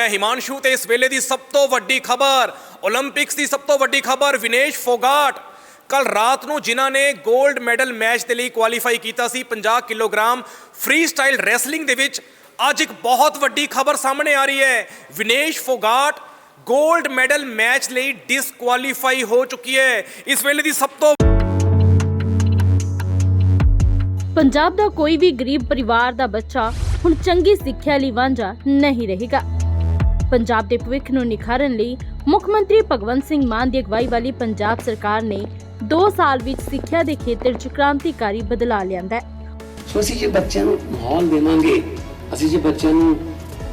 ਮੈਂ ਹਿਮਾਂਸ਼ੂ ਤੇ ਇਸ ਵੇਲੇ ਦੀ ਸਭ ਤੋਂ ਵੱਡੀ ਖਬਰ 올림픽ਸ ਦੀ ਸਭ ਤੋਂ ਵੱਡੀ ਖਬਰ, ਵਿਨੇਸ਼ ਫੋਗਾਟ। ਕੱਲ ਰਾਤ ਨੂੰ ਜਿਨ੍ਹਾਂ ਨੇ 골ਡ ਮੈਡਲ ਮੈਚ ਦੇ ਲਈ ਕੁਆਲੀਫਾਈ ਕੀਤਾ ਸੀ 50 ਕਿਲੋਗ੍ਰਾਮ ਫ੍ਰੀ ਸਟਾਈਲ ਰੈਸਲਿੰਗ ਦੇ ਵਿੱਚ, ਅੱਜ ਇੱਕ ਬਹੁਤ ਵੱਡੀ ਖਬਰ ਸਾਹਮਣੇ ਆ ਰਹੀ ਹੈ। ਵਿਨੇਸ਼ ਫੋਗਾਟ 골ਡ ਮੈਡਲ ਮੈਚ ਲਈ ਡਿਸਕੁਆਲੀਫਾਈ ਹੋ ਚੁੱਕੀ ਹੈ। ਇਸ ਵੇਲੇ ਦੀ ਸਭ ਤੋਂ ਪੰਜਾਬ ਦਾ ਕੋਈ ਵੀ ਗਰੀਬ ਪਰਿਵਾਰ ਦਾ ਬੱਚਾ ਹੁਣ ਚੰਗੀ ਸਿੱਖਿਆ ਲਈ ਵਾਂਝਾ ਨਹੀਂ ਰਹੇਗਾ। ਪੰਜਾਬ ਦੇ ਭਵਿੱਖ ਨੂੰ ਨਿਖਾਰਨ ਲਈ ਮੁੱਖ ਮੰਤਰੀ ਭਗਵੰਤ ਸਿੰਘ ਮਾਨ ਦੀ ਅਗਵਾਈ ਵਾਲੀ ਪੰਜਾਬ ਸਰਕਾਰ ਨੇ 2 ਸਾਲ ਵਿੱਚ ਸਿੱਖਿਆ ਦੇ ਖੇਤਰ 'ਚ ਕ੍ਰਾਂਤੀਕਾਰੀ ਬਦਲਾਅ ਲਿਆਂਦਾ ਹੈ। ਸੋ ਅਸੀਂ ਜੇ ਬੱਚਿਆਂ ਨੂੰ ਮਾਹੌਲ ਦੇਵਾਂਗੇ, ਅਸੀਂ ਜੇ ਬੱਚਿਆਂ ਨੂੰ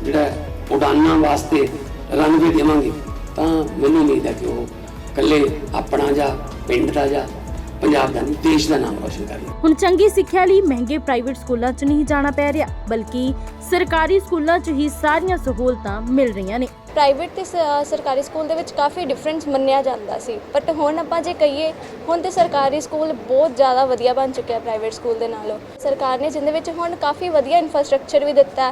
ਜਿਹੜਾ ਉਡਾਨਾਂ ਵਾਸਤੇ ਰਨਵੇ ਦੇਵਾਂਗੇ, ਤਾਂ ਮੈਨੂੰ ਉਮੀਦ ਹੈ ਕਿ ਉਹ ਇਕੱਲੇ ਆਪਣਾ ਜਾਂ ਪਿੰਡ ਦਾ ਜਾਂ ਪੰਜਾਬ ਦਾ ਨਹੀਂ ਦੇਸ਼ ਦਾ ਨਾਮ ਰੋਸ਼ਨ ਕਰਨਗੇ ਹੁਣ ਚੰਗੀ ਸਿੱਖਿਆ ਲਈ ਮਹਿੰਗੇ ਪ੍ਰਾਈਵੇਟ ਸਕੂਲਾਂ 'ਚ ਨਹੀਂ ਜਾਣਾ ਪੈ ਰਿਹਾ ਬਲਕਿ ਸਰਕਾਰੀ ਸਕੂਲਾਂ 'ਚ ਹੀ ਸਾਰੀਆਂ ਸਹੂਲਤਾਂ ਮਿਲ ਰਹੀਆਂ ਨੇ। ਪ੍ਰਾਈਵੇਟ ਤੇ ਸ- ਸਰਕਾਰੀ ਸਕੂਲ ਦੇ ਵਿੱਚ ਕਾਫੀ ਡਿਫਰੈਂਸ ਮੰਨਿਆ ਜਾਂਦਾ ਸੀ ਬਟ ਹੁਣ ਆਪਾਂ ਜੇ ਕਹੀਏ ਹੁਣ ਤੇ ਸਰਕਾਰੀ ਸਕੂਲ ਬਹੁਤ ਜ਼ਿਆਦਾ ਵਧੀਆ ਬਣ ਚੁੱਕਿਆ ਪ੍ਰਾਈਵੇਟ ਸਕੂਲ ਦੇ ਨਾਲੋਂ। ਸਰਕਾਰ ਨੇ ਜਿੰਦੇ ਵਿੱਚ ਹੁਣ ਕਾਫੀ ਵਧੀਆ ਇਨਫਰਾਸਟ੍ਰਕਚਰ ਵੀ ਦਿੱਤਾ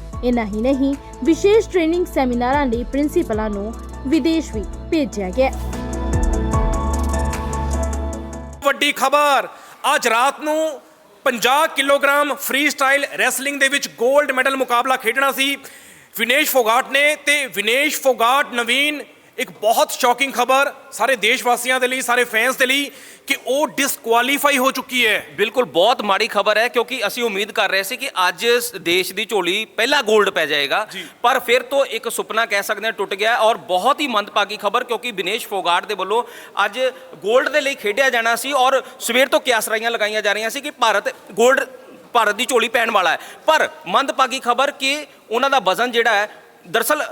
ਇਨਾ ਹੀ ਨਹੀਂ, ਵਿਸ਼ੇਸ਼ ਟ੍ਰੇਨਿੰਗ ਸੈਮੀਨਾਰਾਂ ਲਈ ਪ੍ਰਿੰਸੀਪਲਾਂ ਨੂੰ ਵਿਦੇਸ਼ ਵੀ ਭੇਜਿਆ ਗਿਆ। ਵੱਡੀ ਖਬਰ, ਅੱਜ ਰਾਤ ਨੂੰ 50 ਕਿਲੋਗ੍ਰਾਮ ਫ੍ਰੀ ਸਟਾਈਲ ਰੈਸਲਿੰਗ ਦੇ ਵਿੱਚ 골ਡ ਮੈਡਲ ਮੁਕਾਬਲਾ ਖੇਡਣਾ ਸੀ। ਵਿਨੇਸ਼ ਫੋਗਾਟ ਨੇ ਤੇ ਵਿਨੇਸ਼ ਫੋਗਾਟ ਨਵੀਨ ਇੱਕ ਬਹੁਤ ਸ਼ੌਕਿੰਗ ਖਬਰ ਸਾਰੇ ਦੇਸ਼ ਵਾਸੀਆਂ ਦੇ ਲਈ ਸਾਰੇ ਫੈਨਸ ਦੇ ਲਈ ਕਿ ਉਹ ਡਿਸਕੁਆਲੀਫਾਈ ਹੋ ਚੁੱਕੀ ਹੈ। ਬਿਲਕੁਲ ਬਹੁਤ ਮਾੜੀ ਖਬਰ ਹੈ ਕਿਉਂਕਿ ਅਸੀਂ ਉਮੀਦ ਕਰ ਰਹੇ ਸੀ ਕਿ ਅੱਜ ਦੇਸ਼ ਦੀ ਝੋਲੀ ਪਹਿਲਾ 골ਡ ਪੈ ਜਾਏਗਾ। ਪਰ ਫਿਰ ਤੋਂ ਇੱਕ ਸੁਪਨਾ ਕਹਿ ਸਕਦੇ ਹਾਂ ਟੁੱਟ ਗਿਆ ਔਰ ਬਹੁਤ ਹੀ ਮੰਦਭਾਗੀ ਖਬਰ ਕਿਉਂਕਿ ਵਿਨੇਸ਼ ਫੋਗਾਟ ਦੇ ਵੱਲੋਂ ਅੱਜ 골ਡ ਦੇ ਲਈ ਖੇਡਿਆ ਜਾਣਾ ਸੀ ਔਰ ਸਵੇਰ ਤੋਂ ਕਿਆਸਰਾਈਆਂ ਲਗਾਈਆਂ ਜਾ ਰਹੀਆਂ ਸੀ ਕਿ ਭਾਰਤ 골ਡ ਭਾਰਤ ਦੀ ਝੋਲੀ ਪੈਣ ਵਾਲਾ ਹੈ। ਪਰ ਮੰਦਭਾਗੀ ਖਬਰ ਕਿ ਉਹਨਾਂ ਦਾ ਵਜ਼ਨ ਜਿਹੜਾ ਹੈ ਦਰਸਲ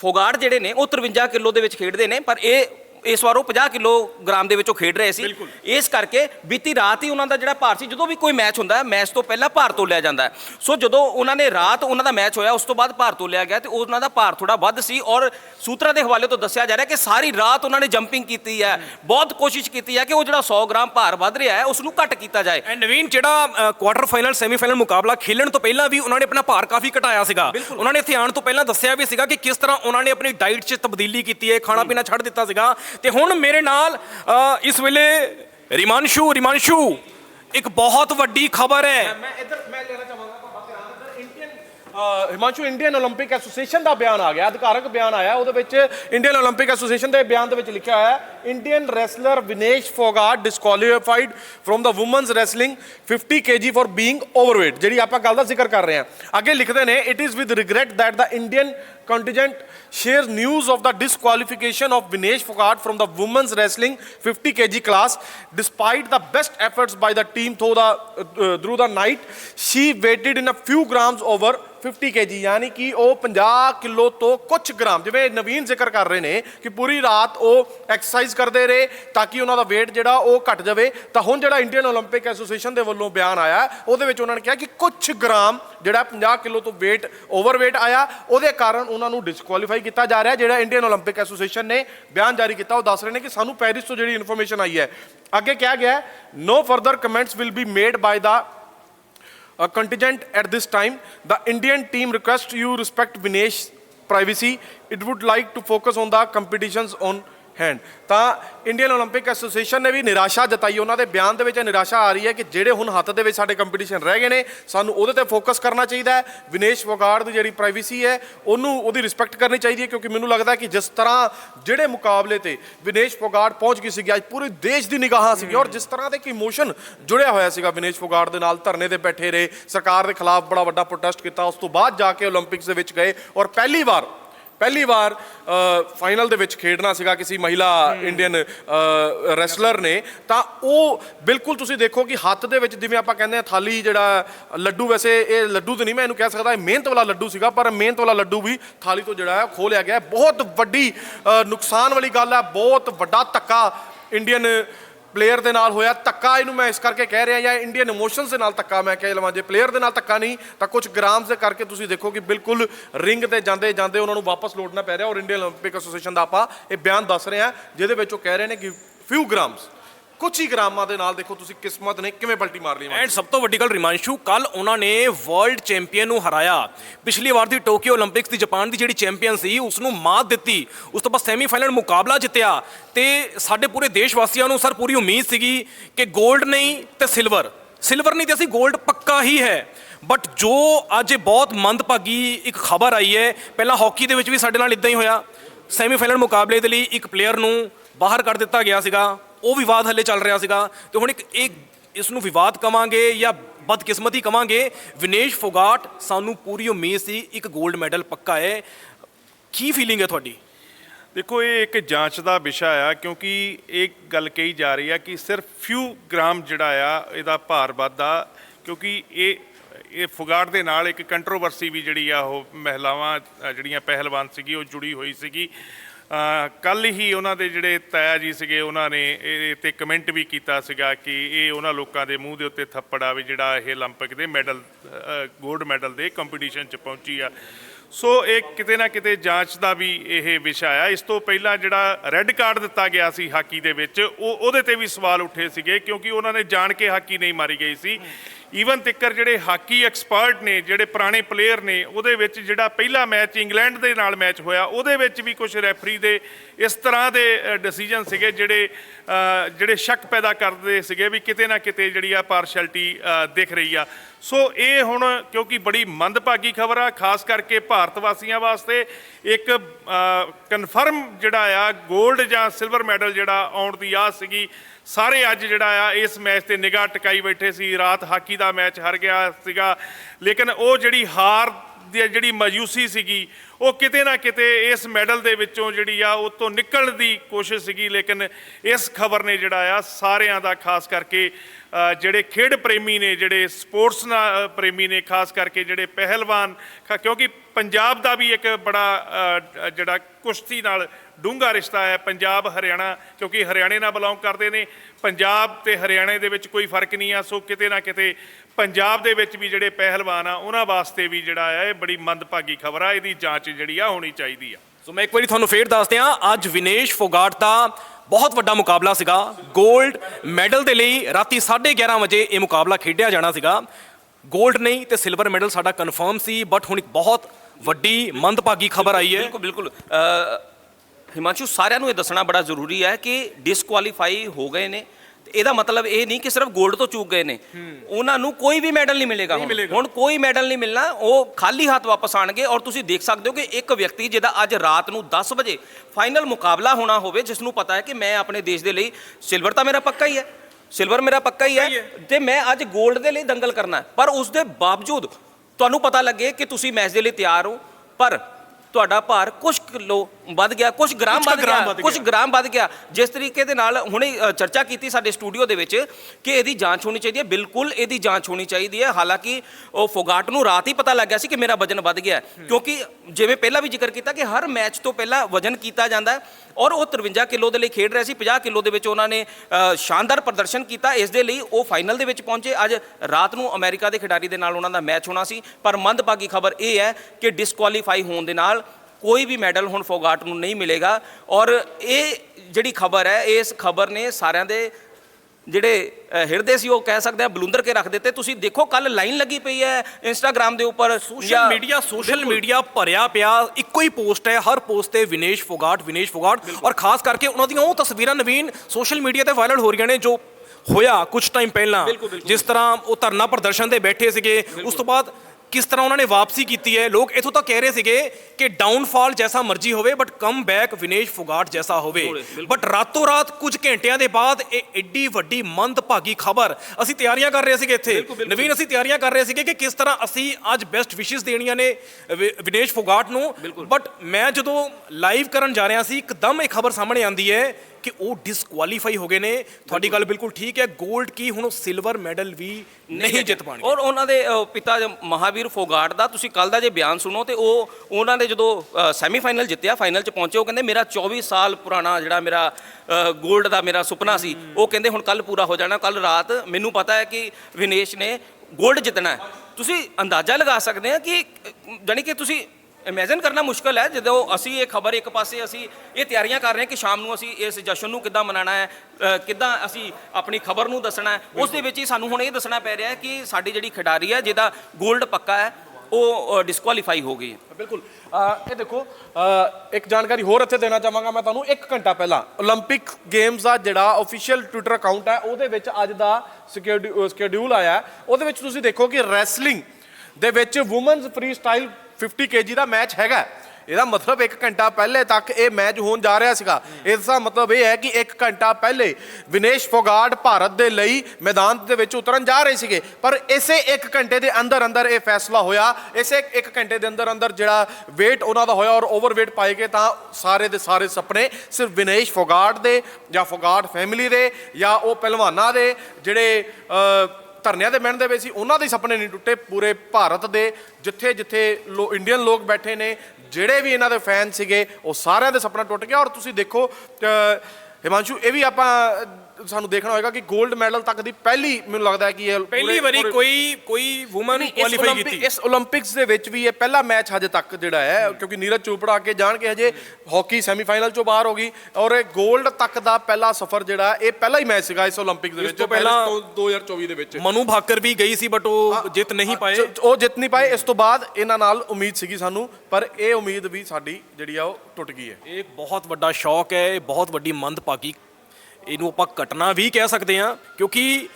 ਅ, ਜਿਹੜੇ ਨੇ ਉਹ 53 ਕਿਲੋ ਦੇ ਵਿੱਚ ਖੇਡਦੇ ਨੇ ਪਰ ਇਹ ਇਸ ਵਾਰ ਉਹ 50 ਕਿਲੋਗ੍ਰਾਮ ਦੇ ਵਿੱਚ ਖੇਡ ਰਹੇ ਸੀ। ਇਸ ਕਰਕੇ ਬੀਤੀ ਰਾਤ ਹੀ ਉਹਨਾਂ ਦਾ ਜਿਹੜਾ ਭਾਰ ਸੀ ਜਦੋਂ ਵੀ ਕੋਈ ਮੈਚ ਹੁੰਦਾ ਹੈ ਮੈਚ ਤੋਂ ਪਹਿਲਾਂ ਭਾਰ ਤੋਲਿਆ ਜਾਂਦਾ ਹੈ। ਸੋ ਜਦੋਂ ਉਹਨਾਂ ਨੇ ਰਾਤ ਉਹਨਾਂ ਦਾ ਮੈਚ ਹੋਇਆ ਉਸ ਤੋਂ ਬਾਅਦ ਭਾਰ ਤੋਲਿਆ ਗਿਆ ਤੇ ਉਹਨਾਂ ਦਾ ਭਾਰ ਥੋੜਾ ਵੱਧ ਸੀ ਔਰ ਸੂਤਰਾਂ ਦੇ ਹਵਾਲੇ ਤੋਂ ਦੱਸਿਆ ਜਾ ਰਿਹਾ ਕਿ ਸਾਰੀ ਰਾਤ ਉਹਨਾਂ ਨੇ ਜੰਪਿੰਗ ਕੀਤੀ ਹੈ ਬਹੁਤ ਕੋਸ਼ਿਸ਼ ਕੀਤੀ ਹੈ ਕਿ ਉਹ ਜਿਹੜਾ 100 ਗ੍ਰਾਮ ਭਾਰ ਵੱਧ ਰਿਹਾ ਹੈ ਉਸ ਨੂੰ ਘੱਟ ਕੀਤਾ ਜਾਏ। ਐਂਡ ਨਵੀਨ ਜਿਹੜਾ ਕੁਆਟਰ ਫਾਈਨਲ ਸੈਮੀਫਾਈਨਲ ਮੁਕਾਬਲਾ ਖੇਲਣ ਤੋਂ ਪਹਿਲਾਂ ਵੀ ਉਹਨਾਂ ਨੇ ਆਪਣਾ ਭਾਰ ਕਾਫੀ ਘਟਾਇਆ ਸੀਗਾ। ਉਹਨਾਂ ਨੇ ਇੱਥੇ ਆਉਣ ਤੋਂ ਪਹਿਲਾਂ ਦੱਸਿਆ ਵੀ ਸੀਗਾ ਕਿ ਕਿਸ ਤਰ੍ਹਾਂ ਉਹਨਾਂ ਨੇ ਆਪਣੀ ਡਾਈਟ 'ਚ ਤਬਦੀਲੀ ਕੀਤੀ ਹੈ ਖਾਣਾ ਪੀਣਾ ਛੱਡ ਦਿੱਤਾ ਸੀਗਾ। ਤੇ ਹੁਣ ਮੇਰੇ ਨਾਲ ਇਸ ਵੇਲੇ ਰਿਮਾਂਸ਼ੂ ਰਿਮਾਂਸ਼ੂ, ਇੱਕ ਬਹੁਤ ਵੱਡੀ ਖਬਰ ਹੈ। ਮੈਂ ਇੱਧਰ ਮੈਂ ਲੈਣਾ ਚਾਹਾਂਗਾ ਇੰਡੀਅਨ ਹਿਮਾਂਸ਼ੂ ਇੰਡੀਅਨ 올림픽 ਐਸੋਸੀਏਸ਼ਨ ਦਾ ਬਿਆਨ ਆ ਗਿਆ, ਅਧਿਕਾਰਕ ਬਿਆਨ ਆਇਆ, ਉਹਦੇ ਵਿੱਚ ਇੰਡੀਅਨ 올림픽 ਐਸੋਸੀਏਸ਼ਨ ਦੇ ਬਿਆਨ ਦੇ ਵਿੱਚ ਲਿਖਿਆ ਹੋਇਆ Indian wrestler Vinesh Phogat disqualified from the women's wrestling 50 kg for being overweight ਜਿਹੜੀ ਆਪਾਂ ਗੱਲ ਦਾ ਜ਼ਿਕਰ ਕਰ ਰਹੇ ਹਾਂ। ਅੱਗੇ ਲਿਖਦੇ ਨੇ it is with regret that the Indian contingent shares news of the disqualification of Vinesh Fogart from the women's wrestling 50 kg class despite the best efforts by the team through the uh, through the night she weighted in a few grams over 50 kg ਯਾਨੀ ਕਿ ਉਹ 50 kilo ਤੋਂ ਕੁਝ gram ਜਿਵੇਂ ਨਵੀਨ ਜ਼ਿਕਰ ਕਰ ਰਹੇ ਨੇ ਕਿ ਪੂਰੀ ਰਾਤ ਉਹ ਐਕਸਰਸਾਈਜ਼ ਕਰਦੇ ਰਹੇ ਤਾਂ ਕਿ ਉਹਨਾਂ ਦਾ weight ਜਿਹੜਾ ਉਹ ਘਟ ਜਾਵੇ ਤਾਂ ਹੁਣ ਜਿਹੜਾ ਇੰਡੀਅਨ 올림픽 ਐਸੋਸੀਏਸ਼ਨ ਦੇ ਵੱਲੋਂ ਬਿਆਨ ਆਇਆ ਹੈ, ਉਹਦੇ ਵਿੱਚ ਉਹਨਾਂ ਨੇ ਕਿਹਾ ਕਿ ਕੁਝ ਗ੍ਰਾਮ ਜਿਹੜਾ 50 ਕਿਲੋ ਤੋਂ weight ਓਵਰਵੇਟ ਆਇਆ ਉਹਦੇ ਕਾਰਨ ਉਹਨਾਂ ਨੂੰ ਡਿਸਕੁਆਲੀਫਾਈ ਕੀਤਾ ਜਾ ਰਿਹਾ ਜਿਹੜਾ ਇੰਡੀਅਨ 올림픽 ਐਸੋਸੀਏਸ਼ਨ ਨੇ ਬਿਆਨ ਜਾਰੀ ਕੀਤਾ ਉਹ ਦੱਸ ਰਹੇ ਨੇ ਕਿ ਸਾਨੂੰ ਪੈਰਿਸ ਤੋਂ ਜਿਹੜੀ ਇਨਫੋਰਮੇਸ਼ਨ ਆਈ ਹੈ ਅੱਗੇ ਕਿਹਾ ਗਿਆ ਹੈ no further comments will be made by the a contingent at this time. The Indian team requests you respect Vinesh privacy. It would like to focus on the competitions hand ਤਾਂ Indian 올림픽 association ਨੇ ਵੀ ਨਿਰਾਸ਼ਾ ਜਤਾਈ, ਉਹਨਾਂ ਦੇ ਬਿਆਨ ਦੇ ਵਿੱਚ ਨਿਰਾਸ਼ਾ ਆ ਰਹੀ ਹੈ ਕਿ ਜਿਹੜੇ ਹੁਣ ਹੱਥ ਦੇ ਵਿੱਚ ਸਾਡੇ ਕੰਪੀਟੀਸ਼ਨ ਰਹਿ ਗਏ ਨੇ, ਸਾਨੂੰ ਉਹਦੇ ਤੇ ਫੋਕਸ ਕਰਨਾ ਚਾਹੀਦਾ ਹੈ। ਵਿਨੇਸ਼ ਫੋਗਾੜ ਦੀ ਜਿਹੜੀ ਪ੍ਰਾਈਵੇਸੀ ਹੈ, ਉਹਨੂੰ, ਉਹਦੀ ਰਿਸਪੈਕਟ ਕਰਨੀ ਚਾਹੀਦੀ ਹੈ, ਕਿਉਂਕਿ ਮੈਨੂੰ ਲੱਗਦਾ ਕਿ ਜਿਸ ਤਰ੍ਹਾਂ ਜਿਹੜੇ ਮੁਕਾਬਲੇ ਤੇ ਵਿਨੇਸ਼ ਫੋਗਾੜ ਪਹੁੰਚ ਗਈ ਸੀਗੀ, ਅੱਜ ਪੂਰੇ ਦੇਸ਼ ਦੀ ਨਿਗਾਹਾਂ ਸੀਗੀ, ਔਰ ਜਿਸ ਤਰ੍ਹਾਂ ਦੇ ਇੱਕ ਇਮੋਸ਼ਨ ਜੁੜਿਆ ਹੋਇਆ ਸੀਗਾ ਵਿਨੇਸ਼ ਫੋਗਾੜ ਦੇ ਨਾਲ, ਧਰਨੇ ਤੇ ਬੈਠੇ ਰਹੇ, ਸਰਕਾਰ ਦੇ ਖਿਲਾਫ ਬੜਾ ਵੱਡਾ ਪ੍ਰੋਟੈਸਟ ਕੀਤਾ, ਉਸ ਤੋਂ ਬਾਅਦ ਜਾ ਕੇ 올림픽ਸ ਦੇ ਵਿੱਚ ਗਏ, ਔਰ ਪਹਿਲੀ ਵਾਰ ਪਹਿਲੀ ਵਾਰ ਫਾਈਨਲ ਦੇ ਵਿੱਚ ਖੇਡਣਾ ਸੀਗਾ ਕਿਸੇ ਮਹਿਲਾ ਇੰਡੀਅਨ ਰੈਸਲਰ ਨੇ। ਤਾਂ ਉਹ ਬਿਲਕੁਲ ਤੁਸੀਂ ਦੇਖੋ ਕਿ ਹੱਥ ਦੇ ਵਿੱਚ ਜਿਵੇਂ ਆਪਾਂ ਕਹਿੰਦੇ ਆ ਥਾਲੀ ਜਿਹੜਾ ਲੱਡੂ, ਵੈਸੇ ਇਹ ਲੱਡੂ ਤਾਂ ਨਹੀਂ ਮੈਂ ਇਹਨੂੰ ਕਹਿ ਸਕਦਾ, ਇਹ ਮਿਹਨਤ ਵਾਲਾ ਲੱਡੂ ਸੀਗਾ, ਪਰ ਮਿਹਨਤ ਵਾਲਾ ਲੱਡੂ ਵੀ ਥਾਲੀ ਤੋਂ ਜਿਹੜਾ ਹੈ ਖੋਹ ਲਿਆ ਗਿਆ ਬਹੁਤ ਵੱਡੀ ਨੁਕਸਾਨ ਵਾਲੀ ਗੱਲ ਹੈ, ਬਹੁਤ ਵੱਡਾ ਧੱਕਾ ਇੰਡੀਅਨ ਪਲੇਅਰ ਦੇ ਨਾਲ ਹੋਇਆ ਧੱਕਾ ਇਹਨੂੰ ਮੈਂ ਇਸ ਕਰਕੇ ਕਹਿ ਰਿਹਾ ਜਾਂ ਇੰਡੀਅਨ ਇਮੋਸ਼ਨਸ ਦੇ ਨਾਲ ਧੱਕਾ ਮੈਂ ਕਹਿ ਲਵਾਂ ਜੇ ਪਲੇਅਰ ਦੇ ਨਾਲ ਧੱਕਾ ਨਹੀਂ ਤਾਂ ਕੁਝ ਗ੍ਰਾਮਸ ਦੇ ਕਰਕੇ ਤੁਸੀਂ ਦੇਖੋ ਕਿ ਬਿਲਕੁਲ ਰਿੰਗ ਤੇ ਜਾਂਦੇ ਜਾਂਦੇ ਉਹਨਾਂ ਨੂੰ ਵਾਪਸ ਲੌਟਣਾ ਪੈ ਰਿਹਾ ਔਰ ਇੰਡੀਅਨ 올림픽 ਐਸੋਸੀਏਸ਼ਨ ਦਾ ਆਪਾਂ ਇਹ ਬਿਆਨ ਦੱਸ ਰਹੇ ਹਾਂ ਜਿਹਦੇ ਵਿੱਚ ਉਹ ਕਹਿ ਰਹੇ ਨੇ ਕਿ ਫਿਊ ਗ੍ਰਾਮਸ ਕੁਝ ਹੀ ਗਰਾਮਾਂ ਦੇ ਨਾਲ ਦੇਖੋ ਤੁਸੀਂ ਕਿਸਮਤ ਨੇ ਕਿਵੇਂ ਬਲਟੀ ਮਾਰ ਲਈ ਐਂਡ ਸਭ ਤੋਂ ਵੱਡੀ ਗੱਲ ਰਿਮਾਂਸ਼ੂ ਕੱਲ ਉਹਨਾਂ ਨੇ ਵਰਲਡ ਚੈਂਪੀਅਨ ਨੂੰ ਹਰਾਇਆ। ਪਿਛਲੀ ਵਾਰ ਦੀ ਟੋਕੀਓ 올림픽ਸ ਦੀ ਜਾਪਾਨ ਦੀ ਜਿਹੜੀ ਚੈਂਪੀਅਨ ਸੀ ਉਸ ਨੂੰ ਮਾਤ ਦਿੱਤੀ। ਉਸ ਤੋਂ ਬਾਅਦ ਸੈਮੀਫਾਈਨਲ ਮੁਕਾਬਲਾ ਜਿੱਤਿਆ। ਤੇ ਸਾਡੇ ਪੂਰੇ ਦੇਸ਼ ਵਾਸੀਆਂ ਨੂੰ ਸਰ ਪੂਰੀ ਉਮੀਦ ਸੀਗੀ ਕਿ ਗੋਲਡ ਨਹੀਂ ਤੇ ਸਿਲਵਰ ਸਿਲਵਰ ਨਹੀਂ ਤੇ ਅਸੀਂ ਗੋਲਡ ਪੱਕਾ ਹੀ ਹੈ। ਬਟ ਜੋ ਅੱਜ ਬਹੁਤ ਮੰਦਭਾਗੀ ਇੱਕ ਖਬਰ ਆਈ ਹੈ, ਪਹਿਲਾਂ ਹਾਕੀ ਦੇ ਵਿੱਚ ਵੀ ਸਾਡੇ ਨਾਲ ਇਦਾਂ ਹੀ ਹੋਇਆ। ਸੈਮੀਫਾਈਨਲ ਮੁਕਾਬਲੇ ਦੇ ਲਈ ਇੱਕ ਪਲੇਅਰ ਨੂੰ ਬਾਹਰ ਕੱਢ ਦਿੱਤਾ ਗਿਆ ਸੀਗਾ। ਉਹ ਵਿਵਾਦ ਹੱਲੇ ਚੱਲ ਰਿਹਾ ਸੀਗਾ ਤੇ ਹੁਣ ਇੱਕ ਇੱਕ ਇਸ ਨੂੰ ਵਿਵਾਦ ਕਵਾਂਗੇ ਜਾਂ ਬਦਕਿਸਮਤੀ ਕਵਾਂਗੇ, ਵਿਨੇਸ਼ ਫੋਗਾਟ ਸਾਨੂੰ ਪੂਰੀ ਉਮੀਦ ਸੀ ਇੱਕ 골ਡ ਮੈਡਲ ਪੱਕਾ ਹੈ। ਕੀ ਫੀਲਿੰਗ ਹੈ ਤੁਹਾਡੀ? ਦੇਖੋ, ਇਹ ਇੱਕ ਜਾਂਚ ਦਾ ਵਿਸ਼ਾ ਆ, ਕਿਉਂਕਿ ਇਹ ਗੱਲ ਕਹੀ ਜਾ ਰਹੀ ਆ ਕਿ ਸਿਰਫ ਫਿਊ ਗ੍ਰਾਮ ਜਿਹੜਾ ਆ, ਇਹਦਾ ਭਾਰ ਵੱਧਦਾ, ਕਿਉਂਕਿ ਇਹ ਇਹ ਫੁਗਾੜ ਦੇ ਨਾਲ ਇੱਕ ਕੰਟਰੋਵਰਸੀ ਵੀ ਜਿਹੜੀ ਆ, ਉਹ ਮਹਿਲਾਵਾਂ ਜਿਹੜੀਆਂ ਪਹਿਲਵਾਨ ਸੀਗੀ, ਉਹ ਜੁੜੀ ਹੋਈ ਸੀਗੀ। ਕੱਲ ਹੀ ਉਹਨਾਂ ਦੇ ਜਿਹੜੇ ਤਾਇਆ ਜੀ ਸੀਗੇ ਉਹਨਾਂ ਨੇ ਇਹਦੇ ਤੇ ਕਮੈਂਟ ਵੀ ਕੀਤਾ ਸੀਗਾ ਕਿ ਇਹ ਉਹਨਾਂ ਲੋਕਾਂ ਦੇ ਮੂੰਹ ਦੇ ਉੱਤੇ ਥੱਪੜ ਆ ਵੀ ਜਿਹੜਾ ਇਹ 올림픽 ਦੇ ਮੈਡਲ ਗੋਲਡ ਮੈਡਲ ਦੇ ਕੰਪੀਟੀਸ਼ਨ 'ਚ ਪਹੁੰਚੀ ਆ ਸੋ ਇਹ ਕਿਤੇ ਨਾ ਕਿਤੇ ਜਾਂਚ ਦਾ ਵੀ ਇਹ ਵਿਸ਼ਾ ਆ ਇਸ ਤੋਂ ਪਹਿਲਾਂ ਜਿਹੜਾ ਰੈੱਡ ਕਾਰਡ ਦਿੱਤਾ ਗਿਆ ਸੀ ਹਾਕੀ ਦੇ ਵਿੱਚ ਉਹ ਉਹਦੇ ਤੇ ਵੀ ਸਵਾਲ ਉੱਠੇ ਸੀਗੇ ਕਿਉਂਕਿ ਉਹਨਾਂ ਨੇ ਜਾਣ ਕੇ ਹਾਕੀ ਨਹੀਂ ਮਾਰੀ ਗਈ ਸੀ ਈਵਨ ਤਿੱਕਰ ਜਿਹੜੇ ਹਾਕੀ ਐਕਸਪਰਟ ਨੇ, ਜਿਹੜੇ ਪੁਰਾਣੇ ਪਲੇਅਰ ਨੇ, ਉਹਦੇ ਵਿੱਚ ਜਿਹੜਾ ਪਹਿਲਾ ਮੈਚ ਇੰਗਲੈਂਡ ਦੇ ਨਾਲ ਮੈਚ ਹੋਇਆ, ਉਹਦੇ ਵਿੱਚ ਵੀ ਕੁਝ ਰੈਫਰੀ ਦੇ ਇਸ ਤਰ੍ਹਾਂ ਦੇ ਡਿਸੀਜਨ ਸੀਗੇ ਜਿਹੜੇ ਜਿਹੜੇ ਸ਼ੱਕ ਪੈਦਾ ਕਰਦੇ ਸੀਗੇ ਵੀ ਕਿਤੇ ਨਾ ਕਿਤੇ ਜਿਹੜੀ ਆ ਪਾਰਸ਼ੈਲਿਟੀ ਦਿਖ ਰਹੀ ਆ। ਸੋ ਇਹ ਹੁਣ ਕਿਉਂਕਿ ਬੜੀ ਮੰਦਭਾਗੀ ਖਬਰ ਆ, ਖਾਸ ਕਰਕੇ ਭਾਰਤ ਵਾਸੀਆਂ ਵਾਸਤੇ, ਇੱਕ ਕਨਫਰਮ ਜਿਹੜਾ ਆ 골ਡ ਜਾਂ ਸਿਲਵਰ ਮੈਡਲ ਜਿਹੜਾ ਆਉਣ ਦੀ ਆਸ ਸੀਗੀ। ਸਾਰੇ ਅੱਜ ਜਿਹੜਾ ਆ, ਇਸ ਮੈਚ ਤੇ ਨਿਗਾਹ ਟਿਕਾਈ ਬੈਠੇ ਸੀ, ਰਾਤ ਹਾਕੀ ਦਾ ਮੈਚ ਹਾਰ ਗਿਆ ਸੀਗਾ। ਲੇਕਿਨ ਉਹ ਜਿਹੜੀ ਹਾਰ ਦੀ ਜਿਹੜੀ ਮਾਯੂਸੀ ਸੀਗੀ, ਉਹ ਕਿਤੇ ਨਾ ਕਿਤੇ ਇਸ ਮੈਡਲ ਦੇ ਵਿੱਚੋਂ ਜਿਹੜੀ ਆ, ਉਹ ਤੋਂ ਨਿਕਲਣ ਦੀ ਕੋਸ਼ਿਸ਼ ਸੀਗੀ, ਲੇਕਿਨ ਇਸ ਖਬਰ ਨੇ ਜਿਹੜਾ ਆ, ਸਾਰਿਆਂ ਦਾ ਖਾਸ ਕਰਕੇ ਜਿਹੜੇ ਖੇਡ ਪ੍ਰੇਮੀ ਨੇ, ਜਿਹੜੇ ਸਪੋਰਟਸ ਨਾਲ ਪ੍ਰੇਮੀ ਨੇ, ਖਾਸ ਕਰਕੇ ਜਿਹੜੇ ਪਹਿਲਵਾਨ ਕਿਉਂਕਿ ਪੰਜਾਬ ਦਾ ਵੀ ਇੱਕ ਬੜਾ ਜਿਹੜਾ ਕੁਸ਼ਤੀ ਨਾਲ ਡੂੰਘਾ ਰਿਸ਼ਤਾ ਹੈ, ਪੰਜਾਬ, ਹਰਿਆਣਾ, ਕਿਉਂਕਿ ਹਰਿਆਣੇ ਨਾਲ ਬਿਲੋਂਗ ਕਰਦੇ ਨੇ, ਪੰਜਾਬ ਤੇ ਹਰਿਆਣੇ ਦੇ ਵਿੱਚ ਕੋਈ ਫ਼ਰਕ ਨਹੀਂ ਆ, ਸੋ ਕਿਤੇ ਨਾ ਕਿਤੇ ਪੰਜਾਬ ਦੇ ਵਿੱਚ ਵੀ ਜਿਹੜੇ ਪਹਿਲਵਾਨ ਆ ਉਹਨਾਂ ਵਾਸਤੇ ਵੀ ਜਿਹੜਾ ਆ ਇਹ ਬੜੀ ਮੰਦਭਾਗੀ ਖਬਰ ਆ ਇਹਦੀ ਜਾਂਚ ਜਿਹੜੀ ਆ ਹੋਣੀ ਚਾਹੀਦੀ ਆ। ਸੋ ਮੈਂ ਇੱਕ ਵਾਰੀ ਤੁਹਾਨੂੰ ਫੇਰ ਦੱਸ ਦਿਆਂ ਅੱਜ ਵਿਨੇਸ਼ ਫੋਗਾਟ ਦਾ ਬਹੁਤ ਵੱਡਾ ਮੁਕਾਬਲਾ ਸੀਗਾ। 골ਡ ਮੈਡਲ ਦੇ ਲਈ ਰਾਤੀ 11:30 ਵਜੇ ਇਹ ਮੁਕਾਬਲਾ ਖੇਡਿਆ ਜਾਣਾ ਸੀਗਾ। 골ਡ ਨਹੀਂ ਤੇ ਸਿਲਵਰ ਮੈਡਲ ਸਾਡਾ ਕਨਫਰਮ ਸੀ ਬਟ ਹੁਣ ਇੱਕ ਬਹੁਤ ਵੱਡੀ ਮੰਦਭਾਗੀ ਖਬਰ ਆਈ ਹੈ। ਬਿਲਕੁਲ ਬਿਲਕੁਲ। ਹਿਮਾਂਸ਼ੂ ਸਾਰਿਆਂ ਨੂੰ ਇਹ ਦੱਸਣਾ ਬੜਾ ਜ਼ਰੂਰੀ ਹੈ ਕਿ ਡਿਸਕੁਆਲੀਫਾਈ ਹੋ ਗਏ ਨੇ। ਇਹਦਾ ਮਤਲਬ ਇਹ ਨਹੀਂ ਕਿ ਸਿਰਫ 골ਡ ਤੋਂ ਚੂਕ ਗਏ ਨੇ। ਉਹਨਾਂ ਨੂੰ ਕੋਈ ਵੀ ਮੈਡਲ ਨਹੀਂ ਮਿਲੇਗਾ ਹੁਣ। ਹੁਣ ਕੋਈ ਮੈਡਲ ਨਹੀਂ ਮਿਲਣਾ ਉਹ ਖਾਲੀ ਹੱਥ ਵਾਪਸ ਆਣਗੇ ਔਰ ਤੁਸੀਂ ਦੇਖ ਸਕਦੇ ਹੋ ਕਿ ਇੱਕ ਵਿਅਕਤੀ ਜਿਹਦਾ ਅੱਜ ਰਾਤ ਨੂੰ 10 ਵਜੇ ਫਾਈਨਲ ਮੁਕਾਬਲਾ ਹੋਣਾ ਹੋਵੇ ਜਿਸ ਨੂੰ ਪਤਾ ਹੈ ਕਿ ਮੈਂ ਆਪਣੇ ਦੇਸ਼ ਦੇ ਲਈ ਸਿਲਵਰ ਤਾਂ ਮੇਰਾ ਪੱਕਾ ਹੀ ਹੈ। ਸਿਲਵਰ ਮੇਰਾ ਪੱਕਾ ਹੀ ਹੈ ਤੇ ਮੈਂ ਅੱਜ 골ਡ ਦੇ ਲਈ ਦੰਗਲ ਕਰਨਾ। ਪਰ ਉਸ ਦੇ ਬਾਵਜੂਦ ਤੁਹਾਨੂੰ ਪਤਾ ਲੱਗੇ ਕਿ ਤੁਸੀਂ ਮੈਚ ਦੇ ਲਈ ਤਿਆਰ ਹੋ ਪਰ ਤੁਹਾਡਾ ਭਾਰ ਕੁਝ ਕਿਲੋ ਵੱਧ ਗਿਆ ਕੁਝ ਗ੍ਰਾਮ ਵੱਧ ਗਿਆ ਕੁਝ। ਗ੍ਰਾਮ ਵੱਧ ਗਿਆ। ਜਿਸ ਤਰੀਕੇ ਦੇ ਨਾਲ ਹੁਣੇ ਚਰਚਾ ਕੀਤੀ ਸਾਡੇ ਸਟੂਡੀਓ ਦੇ ਵਿੱਚ ਕਿ ਇਹਦੀ ਜਾਂਚ ਹੋਣੀ ਚਾਹੀਦੀ ਹੈ। ਬਿਲਕੁਲ ਇਹਦੀ ਜਾਂਚ ਹੋਣੀ ਚਾਹੀਦੀ ਹੈ। ਹਾਲਾਂਕਿ ਉਹ ਫੋਗਾਟ ਨੂੰ ਰਾਤ ਹੀ ਪਤਾ ਲੱਗ ਗਿਆ ਸੀ ਕਿ ਮੇਰਾ ਵਜਨ ਵੱਧ ਗਿਆ। ਕਿਉਂਕਿ ਜਿਵੇਂ ਪਹਿਲਾਂ ਵੀ ਜ਼ਿਕਰ ਕੀਤਾ ਕਿ ਹਰ ਮੈਚ ਤੋਂ ਪਹਿਲਾਂ ਵਜਨ ਕੀਤਾ ਜਾਂਦਾ ਹੈ। ਔਰ ਉਹ 53 ਕਿਲੋ ਦੇ ਲਈ ਖੇਡ ਰਿਹਾ ਸੀ 50 ਕਿਲੋ ਦੇ ਵਿੱਚ ਉਹਨਾਂ ਨੇ ਸ਼ਾਨਦਾਰ ਪ੍ਰਦਰਸ਼ਨ ਕੀਤਾ। ਇਸ ਦੇ ਲਈ ਉਹ ਫਾਈਨਲ ਦੇ ਵਿੱਚ ਪਹੁੰਚੇ। ਅੱਜ ਰਾਤ ਨੂੰ ਅਮਰੀਕਾ ਦੇ ਖਿਡਾਰੀ ਦੇ ਨਾਲ ਉਹਨਾਂ ਦਾ ਮੈਚ ਹੋਣਾ ਸੀ। ਪਰ ਮੰਦਭਾਗੀ ਖਬਰ ਇਹ ਹੈ ਕਿ ਡਿਸਕੁਆਲੀਫਾਈ ਹੋਣ ਦੇ ਨਾਲ ਕੋਈ ਵੀ ਮੈਡਲ ਹੁਣ ਫੋਗਾਟ ਨੂੰ ਨਹੀਂ ਮਿਲੇਗਾ। ਔਰ ਇਹ ਜਿਹੜੀ ਖਬਰ ਹੈ, ਇਸ ਖਬਰ ਨੇ ਸਾਰਿਆਂ ਦੇ ਜਿਹੜੇ ਹਿਰਦੇ ਸੀ ਉਹ ਕਹਿ ਸਕਦੇ ਆ ਬਲੁੰਦਰ ਕੇ ਰੱਖ ਦਿੱਤੇ। ਤੁਸੀਂ ਦੇਖੋ ਕੱਲ ਲਾਈਨ ਲੱਗੀ ਪਈ ਹੈ ਇੰਸਟਾਗ੍ਰam ਦੇ ਉੱਪਰ। ਸੋਸ਼ਲ ਮੀਡੀਆ ਸੋਸ਼ਲ ਮੀਡੀਆ ਭਰਿਆ ਪਿਆ ਇੱਕੋ ਹੀ ਪੋਸਟ ਹੈ ਹਰ ਪੋਸਟ ਤੇ ਵਿਨੇਸ਼ ਫੋਗਾਟ ਵਿਨੇਸ਼ ਫੋਗਾਟ। ਔਰ ਖਾਸ ਕਰਕੇ ਉਹਨਾਂ ਦੀਆਂ ਉਹ ਤਸਵੀਰਾਂ ਨਵੀਨ ਸੋਸ਼ਲ ਮੀਡੀਆ ਤੇ ਵਾਇਰਲ ਹੋ ਰਹੀਆਂ ਨੇ ਜੋ ਹੋਇਆ ਕੁਝ ਟਾਈਮ ਪਹਿਲਾਂ। ਜਿਸ ਤਰ੍ਹਾਂ ਉਹ ਧਰਨਾ ਪ੍ਰਦਰਸ਼ਨ ਤੇ ਬੈਠੇ ਸੀਗੇ। ਉਸ ਤੋਂ ਬਾਅਦ ਕਿਸ ਤਰ੍ਹਾਂ ਉਹਨਾਂ ਨੇ ਵਾਪਸੀ ਕੀਤੀ ਹੈ? ਲੋਕ ਇਥੋਂ ਤੱਕ ਕਹਿ ਰਹੇ ਸੀਗੇ ਕਿ ਡਾਊਨਫਾਲ ਜੈਸਾ ਮਰਜ਼ੀ ਹੋਵੇ but come back Vinesh Phogat ਜੈਸਾ ਹੋਵੇ। ਬਟ ਰਾਤੋਂ ਰਾਤ ਕੁਝ ਘੰਟਿਆਂ ਦੇ ਬਾਅਦ ਇਹ ਐਡੀ ਵੱਡੀ ਮੰਦਭਾਗੀ ਖਬਰ ਅਸੀਂ ਤਿਆਰੀਆਂ ਕਰ ਰਹੇ ਸੀਗੇ ਇੱਥੇ। ਨਵੀਨ ਅਸੀਂ ਤਿਆਰੀਆਂ ਕਰ ਰਹੇ ਸੀਗੇ ਕਿ ਕਿਸ ਤਰ੍ਹਾਂ ਅਸੀਂ ਅੱਜ ਬੈਸਟ ਵਿਸ਼ੇਸ ਦੇਣੀਆਂ ਨੇ ਵਿਨੇਸ਼ ਫੋਗਾਟ ਨੂੰ। ਬਟ ਮੈਂ ਜਦੋਂ ਲਾਈਵ ਕਰਨ ਜਾ ਰਿਹਾ ਸੀ ਇੱਕਦਮ ਇਹ ਖਬਰ ਸਾਹਮਣੇ ਆਂਦੀ ਹੈ ਕਿ ਉਹ ਡਿਸਕੁਆਲੀਫਾਈ ਹੋ ਗਏ ਨੇ। ਤੁਹਾਡੀ ਗੱਲ ਬਿਲਕੁਲ ਠੀਕ ਹੈ। 골ਡ ਕੀ ਹੁਣ ਉਹ ਸਿਲਵਰ ਮੈਡਲ ਵੀ ਨਹੀਂ ਜਿੱਤ ਪਾਣਗੇ। ਔਰ ਉਹਨਾਂ ਦੇ ਪਿਤਾ ਜ- ਮਹਾਵੀਰ ਫੋਗਾਟ ਦਾ ਤੁਸੀਂ ਕੱਲ ਦਾ ਜੇ ਬਿਆਨ ਸੁਣੋ ਤੇ ਉਹ ਉਹਨਾਂ ਨੇ ਜਦੋਂ ਸੈਮੀਫਾਈਨਲ ਜਿੱਤਿਆ ਫਾਈਨਲ 'ਚ ਪਹੁੰਚੇ ਉਹ ਕਹਿੰਦੇ ਮੇਰਾ 24 ਸਾਲ ਪੁਰਾਣਾ ਜਿਹੜਾ ਮੇਰਾ 골ਡ ਦਾ ਮੇਰਾ ਸੁਪਨਾ ਸੀ ਉਹ ਕਹਿੰਦੇ ਹੁਣ ਕੱਲ ਪੂਰਾ ਹੋ ਜਾਣਾ ਕੱਲ ਰਾਤ ਮੈਨੂੰ ਪਤਾ ਹੈ ਕਿ ਵਿਨੇਸ਼ ਨੇ 골ਡ ਜਿੱਤਣਾ ਤੁਸੀਂ ਅੰਦਾਜ਼ਾ ਲਗਾ ਸਕਦੇ ਆ ਕਿ ਜਾਨੀ ਕਿ ਤੁਸੀਂ ਇਮੇਜਿਨ ਕਰਨਾ ਮੁਸ਼ਕਲ ਹੈ ਜਦੋਂ ਅਸੀਂ ਇਹ ਖਬਰ ਇੱਕ ਪਾਸੇ ਅਸੀਂ ਇਹ ਤਿਆਰੀਆਂ ਕਰ ਰਹੇ ਹਾਂ ਕਿ ਸ਼ਾਮ ਨੂੰ ਅਸੀਂ ਇਸ ਜਸ਼ਨ ਨੂੰ ਕਿੱਦਾਂ ਮਨਾਉਣਾ ਹੈ ਕਿੱਦਾਂ ਅਸੀਂ ਆਪਣੀ ਖਬਰ ਨੂੰ ਦੱਸਣਾ ਹੈ ਉਸ ਦੇ ਵਿੱਚ ਹੀ ਸਾਨੂੰ ਹੁਣ ਇਹ ਦੱਸਣਾ ਪੈ ਰਿਹਾ ਹੈ ਕਿ ਸਾਡੀ ਜਿਹੜੀ ਖਿਡਾਰੀ ਹੈ ਜਿਹਦਾ ਗੋਲਡ ਪੱਕਾ ਹੈ ਉਹ ਡਿਸਕੁਆਲੀਫਾਈ ਹੋ ਗਈ ਹੈ। ਬਿਲਕੁਲ। ਇਹ ਦੇਖੋ ਇੱਕ ਜਾਣਕਾਰੀ ਹੋਰ ਇੱਥੇ ਦੇਣਾ ਚਾਹਾਂਗਾ ਮੈਂ ਤੁਹਾਨੂੰ ਇੱਕ ਘੰਟਾ ਪਹਿਲਾਂ 올림픽 ਗੇਮਸ ਦਾ ਜਿਹੜਾ ਅਫੀਸ਼ੀਅਲ ਟਵਿੱਟਰ ਅਕਾਊਂਟ ਹੈ ਉਹਦੇ ਵਿੱਚ ਅੱਜ ਦਾ ਸਕੇਡਿਊਲ ਆਇਆ ਉਹਦੇ ਵਿੱਚ ਤੁਸੀਂ ਦੇਖੋ ਕਿ ਰੈਸਲਿੰਗ ਦੇ ਵਿੱਚ ਔਮਨਸ ਫਰੀ ਸਟਾਈਲ 50 ਕੇਜੀ ਦਾ ਮੈਚ ਹੈਗਾ। ਇਹਦਾ ਮਤਲਬ 1 ਘੰਟਾ ਪਹਿਲੇ ਤੱਕ ਇਹ ਮੈਚ ਹੋਣ ਜਾ ਰਿਹਾ ਸੀਗਾ। ਇਸ ਦਾ ਮਤਲਬ ਇਹ ਹੈ ਕਿ 1 ਘੰਟਾ ਪਹਿਲੇ ਵਿਨੇਸ਼ ਫੋਗਾਟ ਭਾਰਤ ਦੇ ਲਈ ਮੈਦਾਨ ਦੇ ਵਿੱਚ ਉਤਰਨ ਜਾ ਰਹੇ ਸੀਗੇ। ਪਰ ਇਸੇ 1 ਘੰਟੇ ਦੇ ਅੰਦਰ ਅੰਦਰ ਇਹ ਫੈਸਲਾ ਹੋਇਆ। ਇਸੇ 1 ਘੰਟੇ ਦੇ ਅੰਦਰ ਅੰਦਰ ਜਿਹੜਾ weight ਉਹਨਾਂ ਦਾ ਹੋਇਆ ਔਰ ਓਵਰਵੇਟ ਪਾਏ ਗਏ ਤਾਂ ਸਾਰੇ ਦੇ ਸਾਰੇ ਸੁਪਨੇ ਸਿਰਫ ਵਿਨੇਸ਼ ਫੋਗਾਟ ਦੇ ਜਾਂ ਫੋਗਾਟ ਫੈਮਿਲੀ ਦੇ ਜਾਂ ਉਹ ਪਹਿਲਵਾਨਾਂ ਦੇ ਜਿਹੜੇ ਧਰਨਿਆਂ ਤੇ ਬਹਿਣ ਦੇ ਵਿੱਚ ਸੀ, ਉਹਨਾਂ ਦੇ ਸੁਪਨੇ ਨਹੀਂ ਟੁੱਟੇ ਪੂਰੇ ਭਾਰਤ ਦੇ, ਜਿੱਥੇ ਜਿੱਥੇ ਲੋ ਇੰਡੀਅਨ ਲੋਕ ਬੈਠੇ ਨੇ, ਜਿਹੜੇ ਵੀ ਇਹਨਾਂ ਦੇ ਫੈਨ ਸੀਗੇ, ਉਹ ਸਾਰਿਆਂ ਦੇ ਸੁਪਨਾ ਟੁੱਟ ਗਿਆ। ਔਰ ਤੁਸੀਂ ਦੇਖੋ ਹਿਮਾਂਸ਼ੂ, ਇਹ ਵੀ ਆਪਾਂ ਸਾਨੂੰ ਦੇਖਣਾ ਹੋਏਗਾ ਕਿ 골ਡ ਮੈਡਲ ਤੱਕ ਦੀ ਪਹਿਲੀ ਮੈਨੂੰ ਲੱਗਦਾ ਹੈ ਕਿ ਇਹ ਪਹਿਲੀ ਵਾਰੀ ਕੋਈ ਕੋਈ ਔਮਨ ਕੁਆਲੀਫਾਈ ਕੀਤੀ ਇਸ 올림픽ਸ ਦੇ ਵਿੱਚ ਵੀ ਇਹ ਪਹਿਲਾ ਮੈਚ ਹਜੇ ਤੱਕ ਜਿਹੜਾ ਹੈ ਕਿਉਂਕਿ ਨੀਰਜ ਚੋਪੜਾ ਅੱਗੇ ਜਾਣ ਕੇ ਹਜੇ ਹਾਕੀ ਸੈਮੀਫਾਈਨਲ ਚੋਂ ਬਾਹਰ ਹੋ ਗਈ ਔਰ ਇਹ 골ਡ ਤੱਕ ਦਾ ਪਹਿਲਾ ਸਫ਼ਰ ਜਿਹੜਾ ਇਹ ਪਹਿਲਾ ਹੀ ਮੈਚ ਸੀਗਾ ਇਸ 올림픽ਸ ਦੇ ਵਿੱਚ ਪਹਿਲਾਂ 2024 ਦੇ ਵਿੱਚ। ਮਨੂ ਭਾਕਰ ਵੀ ਗਈ ਸੀ ਬਟ ਉਹ ਜਿੱਤ ਨਹੀਂ ਪਾਏ। ਉਹ ਜਿੱਤ ਨਹੀਂ ਪਾਏ ਇਸ ਤੋਂ ਬਾਅਦ ਇਹਨਾਂ ਨਾਲ ਉਮੀਦ ਸੀਗੀ ਸਾਨੂੰ ਪਰ ਇਹ ਉਮੀਦ ਵੀ ਸਾਡੀ ਜਿਹੜੀ ਆ ਉਹ ਟੁੱਟ ਗਈ ਹੈ। ਇਹ ਬਹੁਤ ਵੱਡਾ ਸ਼ੌਕ ਹੈ ਇਹ ਬਹੁਤ ਵੱਡੀ ਮੰਦਭਾਗੀ ਇਹਨੂੰ ਆਪਾਂ ਘਟਨਾ ਵੀ ਕਹਿ ਸਕਦੇ ਹਾਂ ਕਿਉਂਕਿ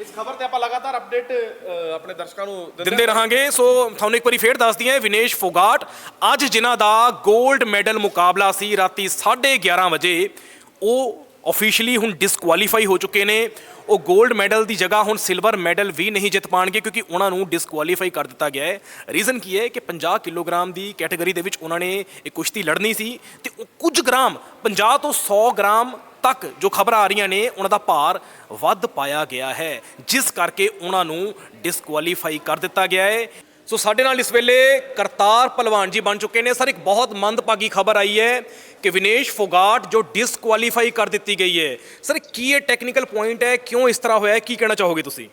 ਇਸ ਖਬਰ ਤੇ ਆਪਾਂ ਲਗਾਤਾਰ ਅਪਡੇਟ ਆਪਣੇ ਦਰਸ਼ਕਾਂ ਨੂੰ ਦਿੰਦੇ ਰਹਾਂਗੇ। ਸੋ ਤੁਹਾਨੂੰ ਇੱਕ ਵਾਰੀ ਫੇਰ ਦੱਸ ਦਈਏ ਵਿਨੇਸ਼ ਫੋਗਾਟ। ਅੱਜ ਜਿਨ੍ਹਾਂ ਦਾ 골ਡ ਮੈਡਲ ਮੁਕਾਬਲਾ ਸੀ ਰਾਤੀ 11:30 ਵਜੇ ਉਹ ਆਫੀਸ਼ੀਅਲੀ ਹੁਣ ਡਿਸਕੁਆਲੀਫਾਈ ਹੋ ਚੁੱਕੇ ਨੇ। ਉਹ 골ਡ ਮੈਡਲ ਦੀ ਜਗ੍ਹਾ ਹੁਣ ਸਿਲਵਰ ਮੈਡਲ ਵੀ ਨਹੀਂ ਜਿੱਤ ਪਾਣਗੇ ਕਿਉਂਕਿ ਉਹਨਾਂ ਨੂੰ ਡਿਸਕੁਆਲੀਫਾਈ ਕਰ ਦਿੱਤਾ ਗਿਆ ਹੈ। ਰੀਜ਼ਨ ਕੀ ਹੈ ਕਿ 50 ਕਿਲੋਗ੍ਰਾਮ ਦੀ ਕੈਟਾਗਰੀ ਦੇ ਵਿੱਚ ਉਹਨਾਂ ਨੇ ਇਹ ਕੁਸ਼ਤੀ ਲੜਨੀ ਸੀ ਤੇ ਉਹ ਕੁਝ ਗ੍ਰਾਮ 50 ਤੋਂ 100 ਗ੍ਰਾਮ ਤੱਕ ਜੋ ਖਬਰਾਂ ਆ ਰਹੀਆਂ ਨੇ, ਉਹਨਾਂ ਦਾ ਭਾਰ ਵੱਧ ਪਾਇਆ ਗਿਆ ਹੈ। ਜਿਸ ਕਰਕੇ ਉਹਨਾਂ ਨੂੰ ਡਿਸਕੁਆਲੀਫਾਈ ਕਰ ਦਿੱਤਾ ਗਿਆ ਹੈ। ਸੋ ਸਾਡੇ ਨਾਲ ਇਸ ਵੇਲੇ ਕਰਤਾਰ ਪਹਿਲਵਾਨ ਜੀ ਬਣ ਚੁੱਕੇ ਨੇ। ਸਰ, ਇੱਕ ਬਹੁਤ ਮੰਦਭਾਗੀ ਖਬਰ ਆਈ ਹੈ ਕਿ ਵਿਨੇਸ਼ ਫੋਗਾਟ ਜੋ ਡਿਸਕੁਆਲੀਫਾਈ ਕਰ ਦਿੱਤੀ ਗਈ ਹੈ। ਸਰ, ਕੀ ਇਹ ਟੈਕਨੀਕਲ ਪੁਆਇੰਟ ਹੈ? ਕਿਉਂ ਇਸ ਤਰ੍ਹਾਂ ਹੋਇਆ ਹੈ? ਕੀ ਕਹਿਣਾ ਚਾਹੋਗੇ ਤੁਸੀਂ?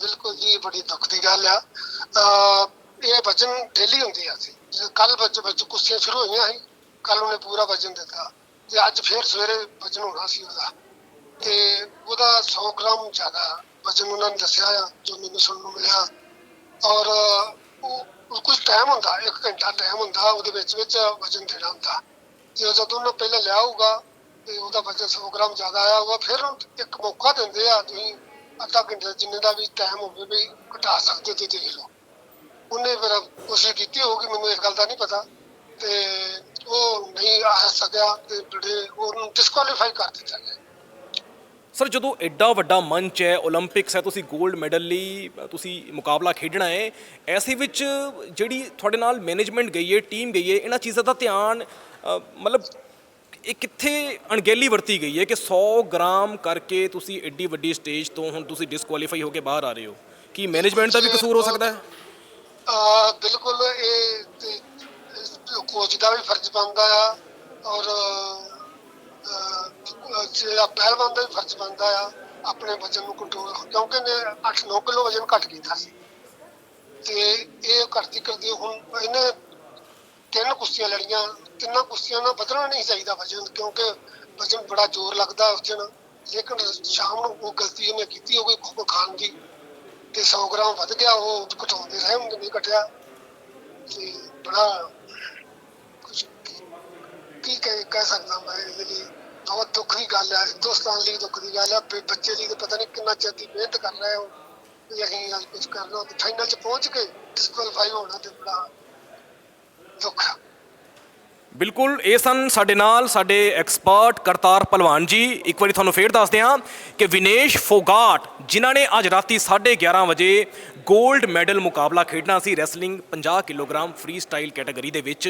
ਬਿਲਕੁਲ ਜੀ, ਬੜੀ ਦੁੱਖ ਦੀ ਗੱਲ ਆ। ਇਹ ਵਜਨ ਡੇਲੀ ਹੁੰਦੀ ਆ ਸੀ ਕੱਲ ਬੱਚ ਕੁਸ਼ਤੀਆਂ ਸ਼ੁਰੂ ਹੋਈਆਂ ਸੀ। ਕੱਲ ਉਹਨੇ ਪੂਰਾ ਵਜਨ ਦਿੱਤਾ। ਤੇ ਅੱਜ ਫੇਰ ਸਵੇਰੇ ਵਜਨ ਹੋਣਾ ਸੀ ਉਹਦਾ। ਤੇ ਉਹਦਾ 100 ਗ੍ਰਾਮ ਜ਼ਿਆਦਾ ਵਜਨ ਉਹਨਾਂ ਨੇ ਦੱਸਿਆ ਆ, ਜੋ ਮੈਨੂੰ ਸੁਣਨ ਨੂੰ ਮਿਲਿਆ। ਔਰ ਉਹ ਕੁਝ ਟਾਈਮ ਹੁੰਦਾ, ਇੱਕ ਘੰਟਾ ਟਾਈਮ ਹੁੰਦਾ, ਉਹਦੇ ਵਿੱਚ ਵਿੱਚ ਵਜਨ ਦੇਣਾ ਹੁੰਦਾ। ਤੇ ਜਦੋਂ ਉਹਨੇ ਪਹਿਲਾਂ ਲਿਆ ਹੋਊਗਾ, ਤੇ ਉਹਦਾ ਵਜਨ 100 ਗ੍ਰਾਮ ਜ਼ਿਆਦਾ ਆਇਆ ਹੋਊਗਾ, ਫਿਰ ਇੱਕ ਮੌਕਾ ਦਿੰਦੇ ਆ, ਤੁਸੀਂ ਅੱਧਾ ਘੰਟੇ ਜਿੰਨੇ ਦਾ ਵੀ ਟਾਈਮ ਹੋਵੇ ਵੀ ਘਟਾ ਸਕਦੇ ਤੇ ਦੇਖ ਲਓ। ਉਹਨੇ ਫਿਰ ਕੋਸ਼ਿਸ਼ ਕੀਤੀ ਹੋਊਗੀ, ਮੈਨੂੰ ਇਸ ਗੱਲ ਦਾ ਨਹੀਂ ਪਤਾ। ਤੇ ਉਹ ਨਹੀਂ ਆ ਸਕਿਆ ਤੇ ਜਿਹੜੇ ਉਹਨੂੰ ਡਿਸਕੁਆਲੀਫਾਈ ਕਰ ਦਿੱਤਾ ਗਿਆ। ਸਰ ਜਦੋਂ ਐਡਾ ਵੱਡਾ ਮੰਚ ਹੈ 올림픽ਸ ਹੈ ਤੁਸੀਂ 골ਡ ਮੈਡਲ ਲਈ ਤੁਸੀਂ ਮੁਕਾਬਲਾ ਖੇਡਣਾ ਹੈ ਐਸੇ ਵਿੱਚ ਜਿਹੜੀ ਤੁਹਾਡੇ ਨਾਲ ਮੈਨੇਜਮੈਂਟ ਗਈ ਹੈ ਟੀਮ ਗਈ ਹੈ ਇਹਨਾਂ ਚੀਜ਼ਾਂ ਦਾ ਧਿਆਨ ਮਤਲਬ ਇਹ ਕਿੱਥੇ ਅਣਗਹਿਲੀ ਵਰਤੀ ਗਈ ਹੈ ਕਿ 100 ਗ੍ਰਾਮ ਕਰਕੇ ਤੁਸੀਂ ਐਡੀ ਵੱਡੀ ਸਟੇਜ ਤੋਂ ਹੁਣ ਤੁਸੀਂ ਡਿਸਕੁਆਲੀਫਾਈ ਹੋ ਕੇ ਬਾਹਰ ਆ ਰਹੇ ਹੋ? ਕੀ ਮੈਨੇਜਮੈਂਟ ਦਾ ਵੀ ਕਸੂਰ ਹੋ ਸਕਦਾ ਹੈ? ਬਿਲਕੁਲ ਇਹ ਕੋਚ ਦਾ ਵੀ ਫਰਜ਼ ਬਣਦਾ ਆ, ਔਰ ਜਿਹੜਾ ਪਹਿਲਵਾਨ ਦਾ ਵੀ ਫਰਜ਼ ਬਣਦਾ ਆ, ਆਪਣੇ ਵਜਨ ਨੂੰ ਕੰਟਰੋਲ ਕਿਉਂਕਿ ਨੇ 8-9 ਕਿਲੋ ਵਜਨ ਘਟ ਕੀਤਾ ਸੀ। ਤੇ ਇਹ ਘਟਦੀ ਕਰਦੀ ਹੁਣ ਇਹਨੇ ਤਿੰਨ ਕੁਸ਼ਤੀਆਂ ਲੜੀਆਂ, ਤਿੰਨਾਂ ਕੁਸ਼ਤੀਆਂ ਨਾਲ ਵਧਣਾ ਨਹੀਂ ਚਾਹੀਦਾ ਵਜਨ, ਕਿਉਂਕਿ ਵਜਨ ਬੜਾ ਜ਼ੋਰ ਲੱਗਦਾ ਉਸ ਦਿਨ। ਲੇਕਿਨ ਸ਼ਾਮ ਨੂੰ ਉਹ ਗਲਤੀ ਉਹਨੇ ਕੀਤੀ ਹੋਗੀ ਖੋਬ ਖਾਣ ਦੀ। ਤੇ 100 ਗ੍ਰਾਮ ਵੱਧ ਗਿਆ, ਉਹ ਘਟਾਉਂਦੇ ਰਹੇ ਹੁੰਦੇ ਨਹੀਂ ਘਟਿਆ। ਤੇ ਬੜਾ ਕੀ ਕਹਿ ਕਹਿ ਸਕਦਾ ਮੈਂ ਇਹਦੇ ਲਈ? ਬਹੁਤ ਦੁੱਖ ਦੀ ਗੱਲ ਹੈ ਹਿੰਦੁਸਤਾਨ ਲਈ ਦੁੱਖ ਦੀ ਗੱਲ ਹੈ ਵੀ ਬੱਚੇ ਲਈ ਤਾਂ ਪਤਾ ਨਹੀਂ ਕਿੰਨਾ ਚਿਰ ਦੀ ਮਿਹਨਤ ਕਰ ਰਹੇ ਹੋ, ਵੀ ਅਸੀਂ ਅੱਜ ਕੁਝ ਕਰਨਾ ਤੇ ਫਾਈਨਲ ਚ ਪਹੁੰਚ ਕੇ ਡਿਸਕੁਆਲੀਫਾਈ ਹੋਣਾ ਤੇ ਬੜਾ ਦੁੱਖ ਆ। ਬਿਲਕੁਲ, ਇਹ ਸਨ ਸਾਡੇ ਨਾਲ ਸਾਡੇ ਐਕਸਪਰਟ ਕਰਤਾਰ ਪਹਿਲਵਾਨ ਜੀ। ਇੱਕ ਵਾਰੀ ਤੁਹਾਨੂੰ ਫੇਰ ਦੱਸਦੇ ਹਾਂ ਕਿ ਵਿਨੇਸ਼ ਫੋਗਾਟ, ਜਿਨ੍ਹਾਂ ਨੇ ਅੱਜ ਰਾਤੀ 11:30 ਵਜੇ 골ਡ ਮੈਡਲ ਮੁਕਾਬਲਾ ਖੇਡਣਾ ਸੀ wrestling 50 kilogram free style category ਦੇ ਵਿੱਚ।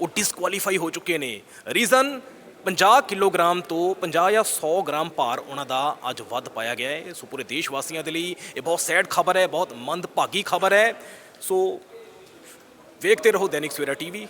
ਉਹ ਡਿਸਕੁਆਲੀਫਾਈ ਹੋ ਚੁੱਕੇ ਨੇ। ਰੀਜ਼ਨ 50 ਕਿਲੋਗ੍ਰਾਮ ਤੋਂ 50 ਜਾਂ 100 ਗ੍ਰਾਮ ਭਾਰ ਉਹਨਾਂ ਦਾ ਅੱਜ ਵੱਧ ਪਾਇਆ ਗਿਆ ਹੈ। ਸੋ ਪੂਰੇ ਦੇਸ਼ ਵਾਸੀਆਂ ਦੇ ਲਈ ਇਹ ਬਹੁਤ ਸੈਡ ਖਬਰ ਹੈ, ਬਹੁਤ ਮੰਦਭਾਗੀ ਖਬਰ ਹੈ। ਸੋ ਵੇਖਦੇ ਰਹੋ ਦੈਨਿਕ ਸਵੇਰਾ ਟੀਵੀ।